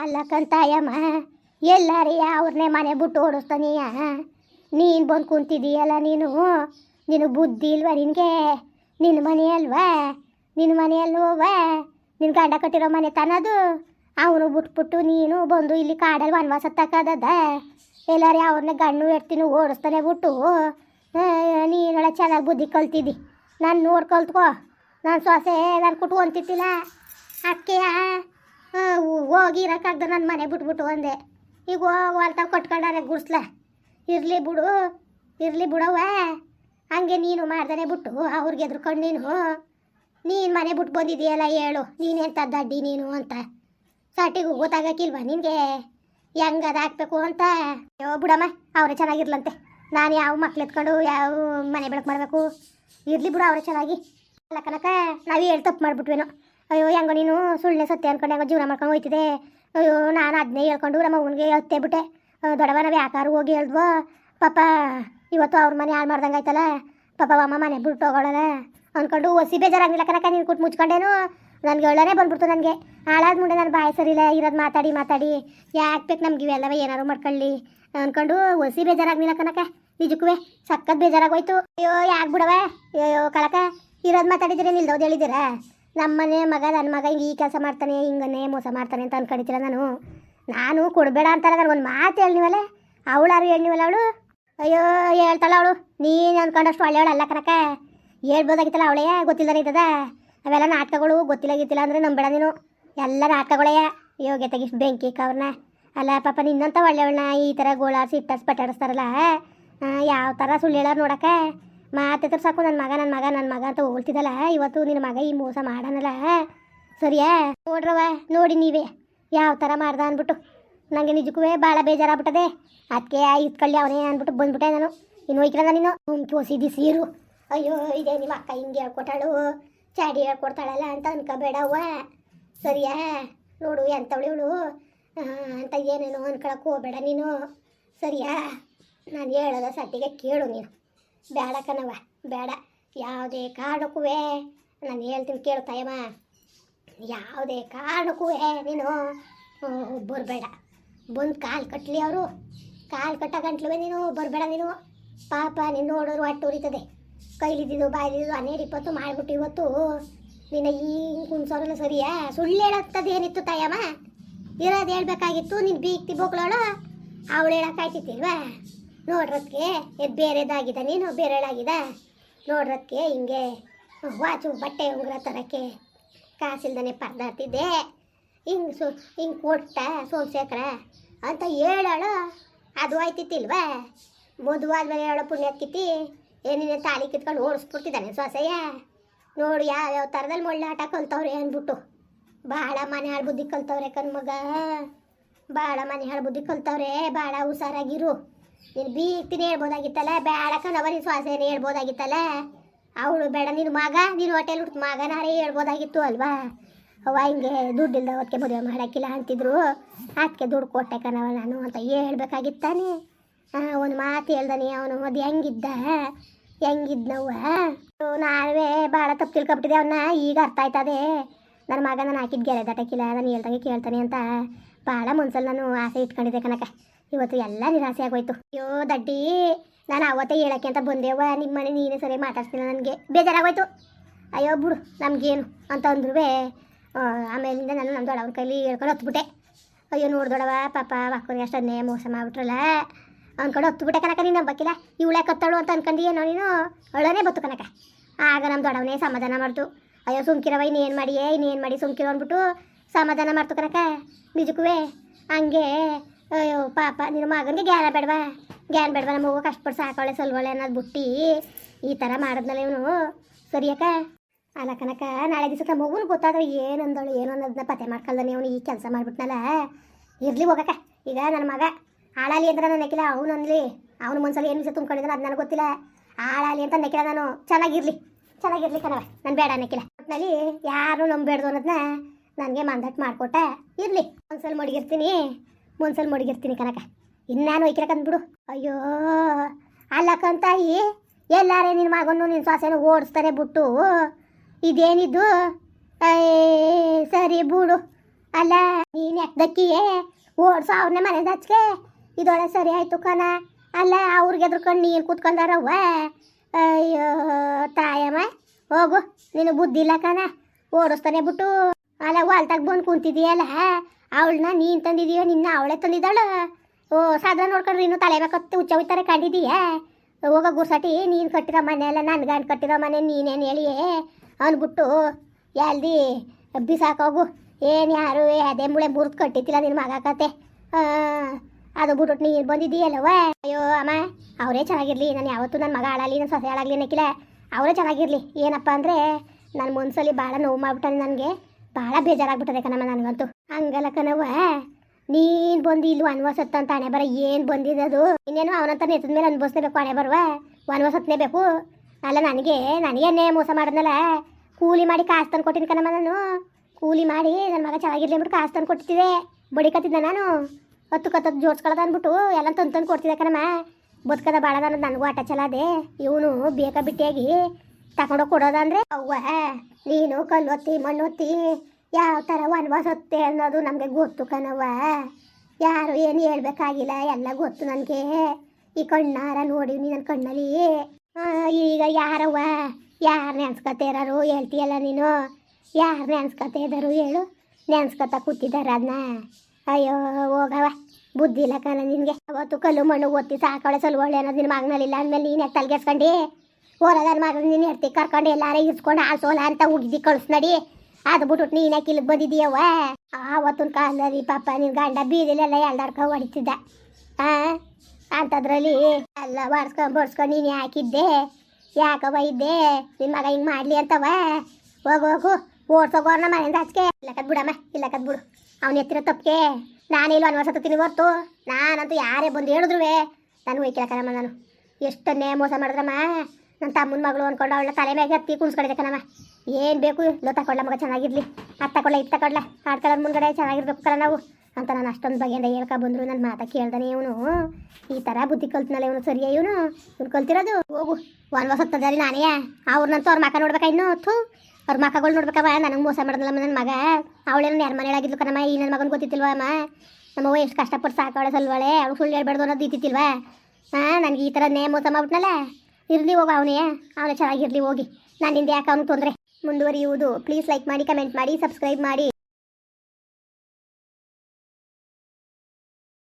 ಅಲ್ಲ ಕಂತಾಯಮ್ಮ, ಎಲ್ಲಾರಿ ಅವ್ರನ್ನೇ ಮನೆ ಬಿಟ್ಟು ಓಡಿಸ್ತಾನೀಯ? ನೀನು ಬಂದು ಕುಂತಿದೀಯಲ್ಲ ನೀನು? ನಿನ್ನ ಬುದ್ಧಿ ಇಲ್ವಾ ನಿನಗೆ? ನಿನ್ನ ಮನೆ ಅಲ್ವಾ? ನಿನ್ನ ಮನೆಯಲ್ಲಿ ಅಲ್ವಾ ನಿನ್ನ ಗಂಡ ಕಟ್ಟಿರೋ ಮನೆ ತನದು? ಅವನು ಬಿಟ್ಬಿಟ್ಟು ನೀನು ಬಂದು ಇಲ್ಲಿ ಕಾಡಲ್ಲಿ ವನವಾಸ ತಕ್ಕದದ ಎಲ್ಲಾರಿ ಅವ್ರನ್ನ ಗಣ್ಣು ಎಡ್ತೀನಿ ಓಡಿಸ್ತಾನೆ ಬಿಟ್ಟು? ನೀನೊಳ ಚೆನ್ನಾಗಿ ಬುದ್ಧಿ ಕಲ್ತಿದ್ದಿ. ನಾನು ನೋಡಿ ಕಲ್ತ್ಕೋ. ನಾನು ಸೊಸೆ ನಾನು ಕುಟ್ಕೊಂತಿತ್ತಿಲ್ಲ ಅಕ್ಕೆಯ ಹೋಗಿ ಇರೋಕ್ಕಾಗ್ದ ನನ್ನ ಮನೆ ಬಿಟ್ಬಿಟ್ಟು ಅಂದೆ. ಈಗ ಹೊಲ್ತಾವ ಕೊಟ್ಕೊಂಡಾರೆ ಗುಡ್ಸ್ಲ. ಇರಲಿ ಬಿಡು, ಇರಲಿ ಬಿಡವ್ವ. ಹಂಗೆ ನೀನು ಮಾಡ್ದಾನೆ ಬಿಟ್ಟು ಅವ್ರಿಗೆ ಎದ್ರುಕೊಂಡು ನೀನು. ನೀನು ಮನೆ ಬಿಟ್ಟು ಬಂದಿದೆಯಲ್ಲ ಹೇಳು, ನೀನೆಂತ ದಡ್ಡಿ ನೀನು ಅಂತ. ಸಾಟಿಗೂ ಗೊತ್ತಾಗಕ್ಕಿಲ್ವಾ ನಿನಗೆ? ಹೆಂಗ್ ಹಾಕ್ಬೇಕು ಅಂತ? ಯೋ ಬಿಡಮ್ಮ, ಅವರೇ ಚೆನ್ನಾಗಿರ್ಲಂತೆ. ನಾನು ಯಾವ ಮಕ್ಳು ಎತ್ಕೊಂಡು ಯಾವ ಮನೆ ಬೆಳಕು ಮಾಡಬೇಕು? ಇರಲಿ ಬಿಡು ಅವರೇ ಚೆನ್ನಾಗಿ. ಅಲ್ಲ ಕನಕ, ನಾವು ಹೇಳಿ ತಪ್ಪು ಮಾಡ್ಬಿಟ್ವೇನೋ. ಅಯ್ಯೋ, ಹೆಂಗೋ ನೀನು ಸುಳ್ಳೆ ಸತ್ಯ ಅನ್ಕೊಂಡು, ಹೆಂಗೋ ಜೀವನ ಮಾಡ್ಕೊಂಡು ಹೋಯ್ತಿದೆ. ಅಯ್ಯೋ, ನಾನು ಅದನ್ನೇ ಹೇಳ್ಕೊಂಡು ನಮ್ಮ ಅವ್ನಿಗೆ ಹತ್ತೆ ಬಿಟ್ಟೆ. ದೊಡ್ಡವ ನಾವು ಯಾಕಾರು ಹೋಗಿ ಹೇಳಿದ್ವೋ. ಪಾಪ, ಇವತ್ತು ಅವ್ರ ಮನೆ ಹಾಳು ಮಾಡ್ದಂಗೆ ಆಯ್ತಲ್ಲ. ಪಾಪ ಅಮ್ಮ ಮನೆ ಬಿಟ್ಟು ಹೋಗೋಳಲ್ಲ. ಅಂದ್ಕೊಂಡು ಒಸಿ ಬೇಜಾರಾಗಿಲ್ಲ ಕನಕ ನೀನು ಕೊಟ್ಟು ಮುಚ್ಕೊಂಡೇನು? ನನಗೆ ಹೇಳೋನೇ ಬಂದ್ಬಿಡ್ತು ನನಗೆ. ಹಾಳಾದ ಮುಂದೆ ನಾನು ಬಾಯಿ ಸರಿಲ್ಲ ಇರೋದು ಮಾತಾಡಿ ಮಾತಾಡಿ. ಯಾಕೆ ಬೇಕು ನಮ್ಗೆ ಇವೆಲ್ಲವ ಏನಾರು ಮಾಡ್ಕೊಳ್ಳಿ. ಅಂದ್ಕೊಂಡು ಒಸಿ ಬೇಜಾರಾಗ್ಲಿಲ್ಲ ಕನಕ ನಿಜಕ್ಕೂ ಸಖತ್ ಬೇಜಾರಾಗೋಯ್ತು. ಅಯ್ಯೋ, ಯಾಕೆ ಬಿಡವ? ಅಯ್ಯೋ, ಕಳಕ, ಇರೋದು ಮಾತಾಡಿದ್ರೆ ನಿಲ್ದೋದು ಹೇಳಿದ್ದೀರಾ? ನಮ್ಮನೆ ಮಗ ನನ್ನ ಮಗ ಹಿಂಗೆ ಈ ಕೆಲಸ ಮಾಡ್ತಾನೆ, ಹಿಂಗನ್ನೇ ಮೋಸ ಮಾಡ್ತಾನೆ ಅಂತ ಅನ್ಕೊಂಡಿದ್ದೀರ ನಾನು? ನಾನು ಕೊಡಬೇಡ ಅಂತಾರ ನಾನು ಒಂದು ಮಾತು ಹೇಳಿವಲ್ಲ ಅವಳಾರು ಹೇಳಿವಲ್ಲ ಅವಳು? ಅಯ್ಯೋ, ಹೇಳ್ತಾಳ ಅವಳು. ನೀನು ಅನ್ಕೊಂಡಷ್ಟು ಒಳ್ಳೆಯವಳು ಅಲ್ಲ ಕನಕ. ಹೇಳ್ಬೋದಾಗಿತ್ತಲ್ಲ ಅವಳೇ ಗೊತ್ತಿಲ್ಲದ ಇದ್ದದ ಅವೆಲ್ಲ ನಾಟಕಗಳು ಗೊತ್ತಿಲ್ಲ ಗಿತ್ತಿಲ್ಲ ಅಂದರೆ ನಂಬೇಡ ನೀನು. ಎಲ್ಲ ನಾಟಕಗಳೇ. ಯೋಗ್ಯ ಇಷ್ಟು ಬೆಂಕಿ ಕವ್ರನ್ನ ಅಲ್ಲ, ಪಾಪ ನಿನ್ನಂತ ಒಳ್ಳೆಯವಳನ್ನ ಈ ಥರ ಗೋಳಾಸಿ ಇಟ್ಟಾಸ್ ಪಟ್ಟಾಡಿಸ್ತಾರಲ್ಲ ಯಾವ ಥರ ಸುಳ್ಳು ಹೇಳೋರು ನೋಡಕ್ಕೆ? ಮಾತೆ ಸಾಕು ನನ್ನ ಮಗ ನನ್ನ ಮಗ ನನ್ನ ಮಗ ಅಂತ ಹೋಗ್ತಿದ್ದಲ್ಲ ಇವತ್ತು ನಿನ್ನ ಮಗ ಈ ಮೋಸ ಮಾಡನಲ್ಲ. ಸರಿಯಾ? ನೋಡ್ರವ ನೋಡಿ ನೀವೇ. ಯಾವ ಥರ ಮಾಡ್ದ ಅಂದ್ಬಿಟ್ಟು. ನನಗೆ ನಿಜಕ್ಕೂ ಭಾಳ ಬೇಜಾರಾಗ್ಬಿಟ್ಟದೆ. ಅದಕ್ಕೆ ಇತ್ಕೊಳ್ಳಿ ಅವನೇ ಅಂದ್ಬಿಟ್ಟು ಬಂದ್ಬಿಟ್ಟೆ ನಾನು. ಇನ್ನು ಹೋಯ್ಕಲ್ಲ ನೀನು. ಹುಂಕಿ ಹೊಸಿದಿ ಸೀರು. ಅಯ್ಯೋ, ಇದೇ ನಿಮ್ಮ ಅಕ್ಕ ಹಿಂಗೆ ಹೇಳ್ಕೊಟ್ಟಾಳು. ಚಾಡಿ ಹೇಳ್ಕೊಡ್ತಾಳಲ್ಲ ಅಂತ ಅನ್ಕೋಬೇಡವ್ವ. ಸರಿಯಾ? ನೋಡು ಎಂಥವಳು ಇವಳು? ಅಂತ ಏನೇನೋ ಅನ್ಕೊಳಕ್ಕೆ ಹೋಗ್ಬೇಡ ನೀನು. ಸರಿಯಾ? ನಾನು ಹೇಳೋದ ಸಟ್ಟಿಗೆ ಕೇಳು ನೀನು. ಬೇಡ ಕಣವ ಬೇಡ. ಯಾವುದೇ ಕಾರಣಕ್ಕೂ ನಾನು ಹೇಳ್ತೀನಿ ಕೇಳು ತಾಯಮ್ಮ ಯಾವುದೇ ಕಾರಣಕ್ಕೂ ನೀನು ಬರಬೇಡ ಬಂದು ಕಾಲು ಕಟ್ಟಲಿ ಅವರು. ಕಾಲು ಕಟ್ಟ ಗಂಟ್ಲುವೆ ನೀನು ಬರಬೇಡ ನೀನು. ಪಾಪ, ನೀನು ನೋಡೋರು ಹೊಟ್ಟೆ ಉರಿತದೆ. ಕೈಲಿದ್ದು ಬಾಯ್ದಿದ್ದು ಹನ್ನೆರಡು ಇಪ್ಪತ್ತು ಮಾಡಿಬಿಟ್ಟು ಇವತ್ತು ನಿನ್ನ ಈ ಕುಣ್ಸೋರಲ್ಲ ಸರಿಯಾ? ಸುಳ್ಳು ಹೇಳತ್ತದ ಏನಿತ್ತು ತಾಯಮ್ಮ ಇರೋದು ಹೇಳ್ಬೇಕಾಗಿತ್ತು, ನೀನು ಬೀಗ್ತಿ ಬೋಗ್ಳೋಳು ಅವಳು ಹೇಳಕ್ಕಾಯ್ತಿತ್ತಿಲ್ವಾ ನೋಡ್ರದ್ಕೆ ಇದು ಬೇರೆದಾಗಿದ, ನೀನು ಬೇರೆಳಾಗಿದ. ನೋಡ್ರಕ್ಕೆ ಹಿಂಗೆ, ವಾಚು, ಬಟ್ಟೆ ಉಂಗುರ ತರಕ್ಕೆ ಕಾಸಿಲ್ದನೆ ಪರ್ದಾಡ್ತಿದ್ದೆ. ಹಿಂಗೆ ಸು, ಹಿಂಗೆ ಕೊಟ್ಟ ಸೋಮಶೇಖರ ಅಂತ ಹೇಳೋಳು. ಅದು ಆಯ್ತಿತ್ತಿಲ್ವಾ? ಮದುವಾದ್ಮೇಲೆ ಹೇಳೋ ಪುಣ್ಯಕ್ಕಿತ್ತಿ ಏನಿದೆ ತಾಳಿ ಕಿತ್ಕೊಂಡು ಓಡಿಸ್ಬಿಡ್ತಿದ್ದಾನೆ ಸೊಸೆಯ. ನೋಡಿ, ಯಾವ್ಯಾವ ಥರದಲ್ಲಿ ಮೊಳ್ಳೆ ಆಟ ಕಲ್ತವ್ರೆ ಅಂದ್ಬಿಟ್ಟು. ಭಾಳ ಮನೆ ಹಾಳು ಬುದ್ಧಿ ಕಲ್ತವ್ರೆ ಕಣ್ಮಗ. ಭಾಳ ಮನೆ ಹಾಳು ಬುದ್ಧಿ ಕಲ್ತವ್ರೆ ಭಾಳ ಹುಷಾರಾಗಿರು. ನೀನು ಬೀಗ್ತೀನಿ ಹೇಳ್ಬೋದಾಗಿತ್ತಲ್ಲ? ಬೇಡ ಕಣವ ನೀನು ಶ್ವಾಸೇನೆ ಹೇಳ್ಬೋದಾಗಿತ್ತಲ್ಲ? ಅವಳು ಬೇಡ, ನೀನು ಮಗ, ನೀನು ಹೋಟೆಲ್ ಹುಟ್ಟು ಮಗನಾರೇ ಹೇಳ್ಬೋದಾಗಿತ್ತು ಅಲ್ವಾ? ಅವ ಹಿಂಗೆ ದುಡ್ಡಿಲ್ದ ಅವತ್ತಿಗೆ ಮದುವೆ ಮಾಡೋಕ್ಕಿಲ್ಲ ಅಂತಿದ್ರು. ಅದಕ್ಕೆ ದುಡ್ಡು ಕೊಟ್ಟೆ ಕಣವ ನಾನು ಅಂತ ಹೇಳ್ಬೇಕಾಗಿತ್ತಾನೆ. ಒಂದು ಮಾತು ಹೇಳ್ದಾನೆ, ಅವನು ಅದು ಹೆಂಗಿದ್ದ? ಹೆಂಗಿದ್ನವ್ವ? ನಾವೇ ಭಾಳ ತಪ್ಪು ತಿಳ್ಕೊಬಿಟ್ಟಿದೆ ಅವನ್ನ ಈಗ ಅರ್ಥ ಆಯ್ತದೆ. ನನ್ನ ಮಗ ನಾನು ಹಾಕಿದ್ದು ಗೆರೆ ದಟಕ್ಕಿಲ್ಲ ನಾನು ಹೇಳ್ದಂಗೆ ಕೇಳ್ತಾನೆ ಅಂತ. ಭಾಳ ಮನ್ಸಲ್ಲಿ ನಾನು ಆಸೆ ಇಟ್ಕೊಂಡಿದ್ದೆ ಕನಕ ಇವತ್ತು ಎಲ್ಲ ನಿರಾಸೆ ಆಗೋಯ್ತು. ಅಯ್ಯೋ, ದಡ್ಡಿ, ನಾನು ಅವತ್ತೇ ಹೇಳಕ್ಕೆ ಅಂತ ಬಂದೇವ ನಿಮ್ಮ ಮನೆ ನೀನೇ ಸರಿ ಮಾತಾಡ್ತೀನಿ ನನಗೆ. ಬೇಜಾರಾಗೋಯ್ತು. ಅಯ್ಯೋ, ಬಿಡು, ನಮಗೇನು ಅಂತ ಅಂದ್ರೂ ಆಮೇಲಿಂದ ನಾನು ನಮ್ಮ ದೊಡ್ಡವನ ಕೈಲಿ ಹೇಳ್ಕೊಂಡು ಹತ್ಬಿಟ್ಟೆ. ಅಯ್ಯೋ ನೋಡ್ದೊಡವ ಪಾಪ ಮಕ್ಕಳಿಗೆ ಅಷ್ಟನ್ನೇ ಮೋಸ ಮಾಡ್ಬಿಟ್ರಲ್ಲ. ಅಂದ್ಕೊಂಡು ಹತ್ಬಿಟ್ಟೆ ಕನಕ ನೀನು ನಂಬಕ್ಕಿಲ್ಲ ಇವಳೆ ಕತ್ತಳು ಅಂತ ಅನ್ಕೊಂಡು ಏನೋ ನೀನು? ಒಳ್ಳನೇ ಬತ್ತು ಕನಕ ಆಗ ನಮ್ಮ ದೊಡ್ಡವನೇ ಸಮಾಧಾನ ಮಾಡ್ತು. ಅಯ್ಯೋ ಸುಮ್ಕಿರವ ಇನ್ನೇನು ಮಾಡಿಯೇ, ಇನ್ನೇನು ಮಾಡಿ ಸುಮ್ಕಿರೋ ಅಂದ್ಬಿಟ್ಟು ಸಮಾಧಾನ ಮಾಡ್ತು ಕನಕ ನಿಜಕ್ಕೂ ಹಂಗೆ ಅಯ್ಯೋ, ಪಾಪ, ನಿನ್ನ ಮಗನಿಗೆ ಜ್ಞಾನ ಬೇಡವಾ? ಜ್ಞಾನ ಬೇಡವಾ? ನಮ್ಮ ಮಗು ಕಷ್ಟಪಟ್ಟು ಸಾಕೊಳ್ಳೆ ಸಲ್ವಳೆ ಅನ್ನೋದು ಬುಟ್ಟಿ. ಈ ಥರ ಮಾಡಿದ್ನಲ್ಲ ಇವನು. ಸರಿಯಕ್ಕ ಅಲ್ಲ ನಾಳೆ ನಾಳೆ ದಿವಸಕ್ಕೆ ಮಗುನ ಗೊತ್ತಾದ್ರೆ ಏನು ಅಂದಳು ಏನು ಅನ್ನೋದನ್ನ ಪತ್ತೆ ಮಾಡ್ಕೊಳ್ದಾನೆ ಅವನು. ಈ ಕೆಲಸ ಮಾಡ್ಬಿಟ್ನಲ್ಲ. ಇರಲಿ ಹೋಗಕ್ಕ. ಈಗ ನನ್ನ ಮಗ ಹಾಳಾಲಿ ಅಂದ್ರೆ ನಾನು ನೆಕ್ಕಿಲ್ಲ ಅವನು ಅನ್ಲಿ ಅವನು ಮನ್ಸಲ್ಲಿ ಏನು ವಿಷಯ ತುಂಬ್ಕೊಂಡಿದ್ದಾನೆ ಅದು ನನಗೆ ಗೊತ್ತಿಲ್ಲ. ಹಾಳಾಲಿ ಅಂತ ನೆಕ್ಕಿಲ್ಲ ನಾನು. ಚೆನ್ನಾಗಿರಲಿ. ಚೆನ್ನಾಗಿರಲಿ ಕಣವ ನಾನು ಬೇಡ ನೆಕ್ಕಿಲ್ಲ ಒಟ್ಟಿನಲ್ಲಿ ಯಾರು ನಂಬೇಡ್ದು ಅನ್ನೋದನ್ನ ನನಗೆ ಮಂದಟ್ಟು ಮಾಡಿಕೊಟ್ಟೆ ಇರಲಿ. ಒಂದ್ಸಲ ಮಡಗಿರ್ತೀನಿ. ಒಂದ್ಸಲ ಮಡಗಿರ್ತೀನಿ ಕನಕ ಇನ್ನಾನು ಒಯ್ಕಿರಕಂದ್ಬಿಡು ಅಯ್ಯೋ ಅಲ್ಲಕ್ಕಂತಾಯಿ ಎಲ್ಲಾರೇ ನಿನ್ನ ಮಗನೂ ನಿನ್ನ ಸೊಸೆನ ಓಡಿಸ್ತಾನೆ ಬಿಟ್ಟು. ಇದೇನಿದ್ದು ಸರಿ ಬಿಡು. ಅಲ್ಲ, ನೀನು ಎಕ್ಕಿಯೇ ಓಡಿಸೋ ಅವ್ರನ್ನೇ ಮನೆ ಹಚ್ಕೆ. ಇದೊಳೆ ಸರಿ ಆಯಿತು ಕಣ. ಅಲ್ಲ, ಅವ್ರಿಗೆ ಎದ್ರುಕೊಂಡು ನೀನು ಕೂತ್ಕೊಂಡಾರವ್ವ? ಅಯ್ಯೋ, ತಾಯಮ್ಮ, ಹೋಗು. ನಿನಗೆ ಬುದ್ಧಿ ಇಲ್ಲ ಕಣ. ಓಡಿಸ್ತಾನೆ ಬಿಟ್ಟು. ಅಲ್ಲ ಹೊಲ್ತಾಗ ಬಂದು ಕುಂತಿದೀಯಲ್ಲ ಅವಳನ್ನ ನೀನು ತಂದಿದೀಯೋ, ನಿನ್ನ ಅವಳೇ ತಂದಿದ್ದಾಳು? ಓ, ಸಾಧಾರಣ ನೋಡ್ಕೊಂಡ್ರೆ ಇನ್ನು ತಲೆ ಬೇಕತ್ತೆ ಹುಚ್ಚ ಹೋಯ್ತಾರೆ ಕಂಡಿದೀಯ? ಹೋಗ ಗುರ್ಸಟಿ, ನೀನು ಕಟ್ಟಿರೋ ಮನೆ ಎಲ್ಲ ನನ್ನ ಗಂಡು ಕಟ್ಟಿರೋ ಮನೆ, ನೀನೇನು ಹೇಳಿ ಅಂದ್ಬಿಟ್ಟು ಎಲ್ದಿ ಬಿಸಾಕೋಗು ಏನು ಯಾರು ಅದೇ ಮುಳೆ ಮುರಿದು ಕಟ್ಟಿತಿಲ್ಲ ನಿನ್ನ ಮಗ ಕತೆ. ಅದು ಬಿಟ್ಬಿಟ್ಟು ನೀನು ಬಂದಿದ್ದೀಯಲ್ಲವ ಅಯ್ಯೋ, ಅಮ್ಮ, ಅವರೇ ಚೆನ್ನಾಗಿರ್ಲಿ. ನಾನು ಯಾವತ್ತೂ ನನ್ನ ಮಗ ಹಾಳಾಗಲಿ ನನ್ನ ಸೊಸೆ ಹಾಳಾಗಲಿ ನಕ್ಕಿಲ್ಲ ಅವರೇ ಚೆನ್ನಾಗಿರಲಿ. ಏನಪ್ಪ ಅಂದರೆ ನನ್ನ ಮನಸ್ಸಲ್ಲಿ ಭಾಳ ನೋವು ಮಾಡ್ಬಿಟ್ಟಾನೆ ನನಗೆ. ಭಾಳ ಬೇಜಾರಾಗ್ಬಿಟ್ಟದೆ ಕಣಮ್ಮ ನನಗಂತೂ. ಹಂಗಲ್ಲ ಕಣವ ನೀನು ಬಂದು ಇಲ್ಲಿ ಅನ್ವಸತ್ತ ಅಂತ ಹಣೆ ಬರ ಏನು ಬಂದಿದ್ದು? ಇನ್ನೇನು ಅವನಂತ ನೆತ್ತದ ಮೇಲೆ ಅನ್ಭವಿಸ್ಲೇಬೇಕು ಹಣೆ ಬರುವ? ಬೇಕು? ಅಲ್ಲ ನನಗೆ ನನಗೇನೆ ಮೋಸ ಮಾಡಿದ್ನಲ್ಲ. ಕೂಲಿ ಮಾಡಿ ಕಾಸು ತಂದು ಕೊಟ್ಟಿನಿ ಕಣಮ್ಮ ನಾನು. ಕೂಲಿ ಮಾಡಿ ನನ್ನ ಮಗ ಚೆನ್ನಾಗಿರ್ಲಿ ಅಂದ್ಬಿಟ್ಟು ಕಾಸು ತಂದು ಕೊಟ್ಟಿದ್ದೆ ಬಡಿಕತ್ತಿದ್ದೆ ನಾನು. ಹತ್ತು ಕತ್ತದ್ದು ಜೋಡ್ಸ್ಕೊಳ್ಳೋದು ಅಂದ್ಬಿಟ್ಟು ಎಲ್ಲ ತಂದು ತಂದು ಕೊಡ್ತಿದ್ದೆ ಕಣಮ್ಮ. ಬದುಕದ ಭಾಳ ಅನ್ನೋದು ನನಗೂ ಆಟ ಚಲಾದೆ. ಇವನು ಬೇಕಾ ಬಿಟ್ಟಿಯಾಗಿ ತಗೊಂಡೋಗಿ ಕೊಡೋದಂದ್ರೆ, ಅವ್ವ ನೀನು ಕಲ್ಲೊತ್ತಿ ಮಣ್ಣೊತ್ತಿ ಯಾವ ಥರ ವನವಾಸ ಹೊತ್ತೆ ಅನ್ನೋದು ನಮಗೆ ಗೊತ್ತು ಕಣವ್ವ. ಯಾರು ಏನು ಹೇಳ್ಬೇಕಾಗಿಲ್ಲ, ಎಲ್ಲ ಗೊತ್ತು ನನಗೆ. ಈ ಕಣ್ಣಾರ ನೋಡಿ ನನ್ನ ಕಣ್ಣಲ್ಲಿ. ಈಗ ಯಾರವ್ವ ಯಾರು ನೆನ್ಸ್ಕೊತೇರಾರು ಹೇಳ್ತೀಯಲ್ಲ ನೀನು. ಯಾರು ನೆನ್ಸ್ಕೊತ ಇದ್ದಾರು ಹೇಳು, ನೆನ್ಸ್ಕೊತ ಕೂತಿದ್ದಾರೆ ಅದನ್ನ ಅಯ್ಯೋ ಹೋಗವ ಬುದ್ಧಿ ಇಲ್ಲ ಕಣ ನಿನಗೆ. ಅವತ್ತು ಕಲ್ಲು ಮಣ್ಣು ಒತ್ತಿ ಸಾಕಳೆ ಸಲ್ವಳೆ ಅನ್ನೋದು ನಿನ್ನ ಮಗನಲ್ಲಿಲ್ಲ ಅಂದಮೇಲೆ ನೀನು ತಲೆಗೆಸ್ಕೊಂಡು? ಓಲದ ಮಗ ನೀನು ಎಡ್ತಿ ಕರ್ಕೊಂಡು ಎಲ್ಲಾರ ಇಸ್ಕೊಂಡು ಆ ಸೋಲ ಅಂತ ಹುಡ್ದಿ ಕಳ್ಸ್ ನಡಿ. ಅದು ಬಿಟ್ಬಿಟ್ಟು ನೀನು ಕಿಲ್ಗೆ ಬಂದಿದೀಯವ ಆವತ್ತಿನ ಕಾಲದಲ್ಲಿ ಪಾಪ ನಿನ್ನ ಗಂಡ ಬೀದಿಲೆಲ್ಲ ಎಲ್ದಾಡ್ಕೊ ಹೊಡಿತಿದ್ದ. ಆ? ಅಂಥದ್ರಲ್ಲಿ ಎಲ್ಲ ಬಾಡ್ಸ್ಕೊಂಡು ಬಡ್ಸ್ಕೊಂಡು ನೀನು ಯಾಕಿದ್ದೆ? ಯಾಕ ಇದ್ದೆ? ನಿನ್ನ ಮಗ ಹಿಂಗೆ ಮಾಡಲಿ ಅಂತವ ಹೋಗು ಹೋಗು. ಓಡ್ಸೋಗೋರ್ನ ಮನೆಯಿಂದ ಹಚ್ಕೆ ಇಲ್ಲಕದ್ ಬಿಡಮ್ಮ ಇಲ್ಲಕದ್ ಬಿಡು. ಅವ್ನ ಎತ್ತಿರೋ ತಪ್ಪಿಗೆ ನಾನೆಲ್ಲೂ ಅನ್ವರ್ಸ ತತ್ತೀನಿ ಹೊರ್ತು? ನಾನಂತೂ ಯಾರೇ ಬಂದು ಹೇಳಿದ್ರು ನಾನು ಹೋಯ್ಕಿಲ್ಲ ಕಣಮ್ಮ ನಾನು. ಎಷ್ಟನ್ನೇ ಮೋಸ ಮಾಡಿದ್ರಮ್ಮ? ನನ್ನ ತಮ್ಮನ ಮಗಳು ಅನ್ಕೊಂಡು ಅವಳ ತಲೆ ಮೇಲೆ ಹತ್ತಿ ಕುಣಿಸ್ಕೊಂಡಿದ್ದೆ ಕಣಮ್ಮ ಏನು ಬೇಕು ಲೋ ತಗೊಳ್ಳ ಮಗ, ಚೆನ್ನಾಗಿರಲಿ. ಅದು ತಗೊಳ್ಳ ಇದು ತಗೊಳ್ಳ ಆಡ್ಕೊಳ್ಳೋದು ಮುಂದ್ಗಡೆ ಚೆನ್ನಾಗಿರ್ಬೇಕು ಕಣ ನಾವು. ಅಂತ ನಾನು ಅಷ್ಟೊಂದು ಬಗೆಯಿಂದ ಹೇಳ್ಕೊ ಬಂದ್ರು. ನನ್ನ ಮಾತ ಕೇಳ್ದಾನೆ ಇವನು. ಈ ಥರ ಬುದ್ಧಿ ಕಲ್ತ್ನಲ್ಲ ಇವನು, ಸರಿಯಾ ಇವನು? ಇವ್ನು ಕಲ್ತಿರೋದು? ಹೋಗು. ವನವಾಸ ಹತ್ತದಲ್ಲಿ ನಾನೇ. ಅವ್ರನ್ನಂತೂ ಅವ್ರ ಮಕ ನೋಡ್ಬೇಕಾ ಇನ್ನು ಥೂ ಅವ್ರ ಮಕ್ಕಗಳು ನೋಡ್ಬೇಕವ ನನಗೆ ಮೋಸ ಮಾಡಿದ್ಲಮ್ಮ ನನ್ನ ಮಗ. ಅವಳೇನು ನೆರ ಮನೆಯಾಗಿದ್ಲು ಕಣಮ್ಮ. ಈ ನನ್ನ ಮಗನ ಗೊತ್ತಿತ್ತಿಲ್ವ ಅಮ್ಮ? ನಮ್ಮವ್ವ ಎಷ್ಟು ಕಷ್ಟಪಟ್ಟು ಸಾಕವಳೆ ಸಲ್ವಳೆ. ಅವಳು ಸುಳ್ಳು ಹೇಳ್ಬಾರ್ದು ಅನ್ನೋದು ಇದ್ದಿತ್ತಿಲ್ವಾ ಹಾಂ ನನಗೆ ಈ ಥರ ನೇ ಮೋಸ ಮಾಡ್ಬಿಟ್ನಲ್ಲ. ಇರಲಿ ಹೋಗ ಅವನೇ ಅವನೇ ಚೆನ್ನಾಗಿರಲಿ ಹೋಗಿ. ನಾನು ನನ್ನಿಂದ ಯಾಕೆ ಅವನಿಗೆ ತೊಂದರೆ? ಮುಂದುವರಿಯುವುದು. ಪ್ಲೀಸ್ ಲೈಕ್ ಮಾಡಿ ಕಮೆಂಟ್ ಮಾಡಿ ಸಬ್ಸ್ಕ್ರೈಬ್ ಮಾಡಿ.